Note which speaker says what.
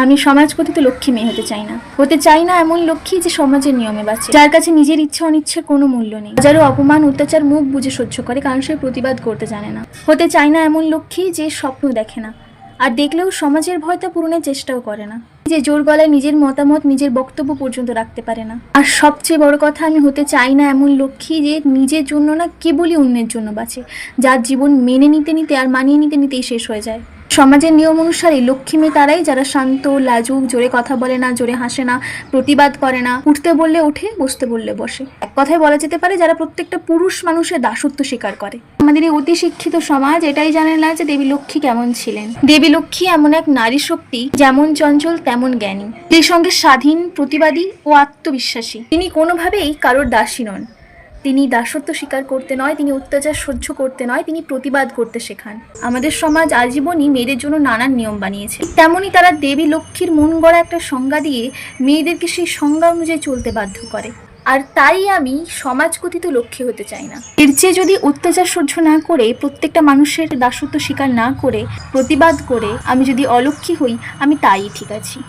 Speaker 1: আমি সমাজ কথিত লক্ষ্মী মেয়ে হতে চাই না। হতে চাই না এমন লক্ষ্মী যে সমাজের নিয়মে বাঁচে। যার কাছে নিজের ইচ্ছে অনিচ্ছের কোনো মূল্য নেই। যারও অপমান, অত্যাচার মুখ বুঝে সহ্য করে, কারণ সে প্রতিবাদ করতে জানে না। হতে চাই না এমন লক্ষ্মী যে স্বপ্ন দেখে না। আর দেখলেও সমাজের ভয়টা পূরণের চেষ্টাও করে না। যে জোর গলায় নিজের মতামত, নিজের বক্তব্য পর্যন্ত রাখতে পারে না। আর সবচেয়ে বড় কথা, আমি হতে চাই না এমন লক্ষ্মী যে নিজের জন্য না কেবলই অন্যের জন্য বাঁচে। যার জীবন মেনে নিতে নিতে আর মানিয়ে নিতে নিতেই শেষ হয়ে যায়। সমাজের নিয়ম অনুসারে লক্ষ্মী মেয়ে তারাই যারা শান্ত, লাজুক, জোরে কথা বলে না, জোরে হাসে না, প্রতিবাদ করে না, উঠতে বললে ওঠে, বসতে বললে বসে। এক কথায় বলা যেতে পারে যারা প্রত্যেকটা পুরুষ মানুষের দাসত্ব স্বীকার করে। আমাদের এই অতি শিক্ষিত সমাজ এটাই জানে না যে দেবী লক্ষ্মী কেমন ছিলেন। দেবী লক্ষ্মী এমন এক নারী শক্তি, যেমন চঞ্চল, তেমন জ্ঞানী। সেই সঙ্গে স্বাধীন, প্রতিবাদী ও আত্মবিশ্বাসী। তিনি কোনোভাবেই কারোর দাসী নন। তিনি দাসত্ব স্বীকার করতে নয়, তিনি অত্যাচার সহ্য করতে নয়, তিনি প্রতিবাদ করতে শেখান। আমাদের সমাজ আজীবনই মেয়েদের জন্য নানান নিয়ম বানিয়েছে। তেমনই তারা দেবী লক্ষ্মীর মন গড়া একটা সংজ্ঞা দিয়ে মেয়েদেরকে সেই সংজ্ঞা অনুযায়ী চলতে বাধ্য করে। আর তাই আমি সমাজ সমাজকথিত লক্ষ্যে হতে চাই না। এর চেয়ে যদি অত্যাচার সহ্য না করে, প্রত্যেকটা মানুষের দাসত্ব স্বীকার না করে, প্রতিবাদ করে আমি যদি অলক্ষ্মী হই, আমি তাই ঠিক আছি।